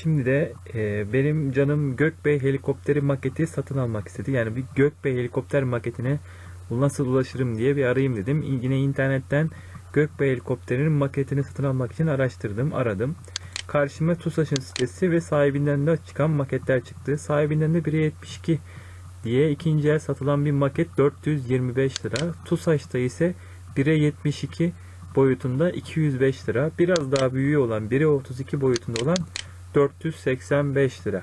şimdi de e, benim canım Gökbey helikopteri maketi satın almak istedi. Yani bir Gökbey helikopter maketine nasıl ulaşırım diye bir arayayım dedim. Yine internetten Gökbey helikopterinin maketini satın almak için araştırdım, aradım. Karşıma TUSAŞ'ın sitesi ve sahibinden de çıkan maketler çıktı. Sahibinden de 1'e 72 diye ikinci el satılan bir maket 425 lira. TUSAŞ'ta ise 1'e 72 boyutunda 205 lira. Biraz daha büyüğü olan 1'e 32 boyutunda olan 485 lira.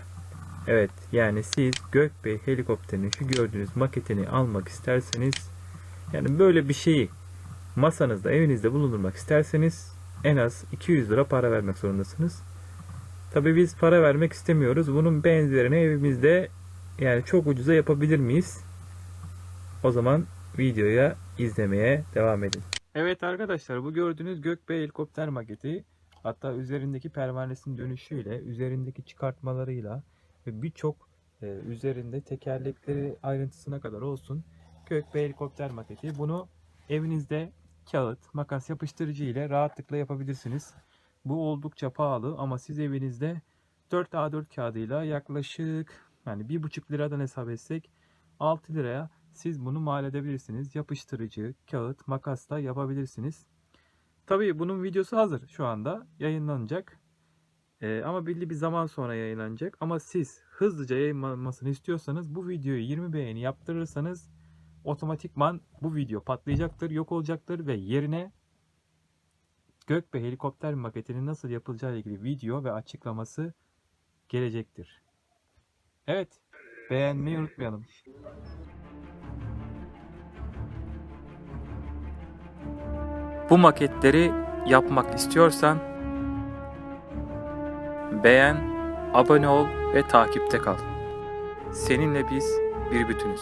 Evet yani siz Gökbey helikopterinin şu gördüğünüz maketini almak isterseniz yani böyle bir şeyi masanızda evinizde bulundurmak isterseniz en az 200 lira para vermek zorundasınız. Tabii biz para vermek istemiyoruz. Bunun benzerini evimizde yani çok ucuza yapabilir miyiz? O zaman videoya izlemeye devam edin. Evet arkadaşlar bu gördüğünüz Gökbey helikopter maketi hatta üzerindeki pervanesinin dönüşüyle, üzerindeki çıkartmalarıyla ve birçok e, üzerinde tekerlekleri ayrıntısına kadar olsun Gökbey helikopter maketi. Bunu evinizde kağıt, makas yapıştırıcı ile rahatlıkla yapabilirsiniz. Bu oldukça pahalı ama siz evinizde 4 A4 kağıdıyla yaklaşık yani 1,5 liradan hesap etsek 6 liraya siz bunu mal edebilirsiniz. Yapıştırıcı, kağıt, makasla yapabilirsiniz. Tabii bunun videosu hazır şu anda yayınlanacak. Ee, ama belli bir zaman sonra yayınlanacak. Ama siz hızlıca yayınlanmasını istiyorsanız bu videoyu 20 beğeni yaptırırsanız otomatikman bu video patlayacaktır, yok olacaktır ve yerine Gökbey helikopter maketinin nasıl yapılacağı ilgili video ve açıklaması gelecektir. Evet, beğenmeyi unutmayalım. Bu maketleri yapmak istiyorsan beğen, abone ol ve takipte kal. Seninle biz bir bütünüz.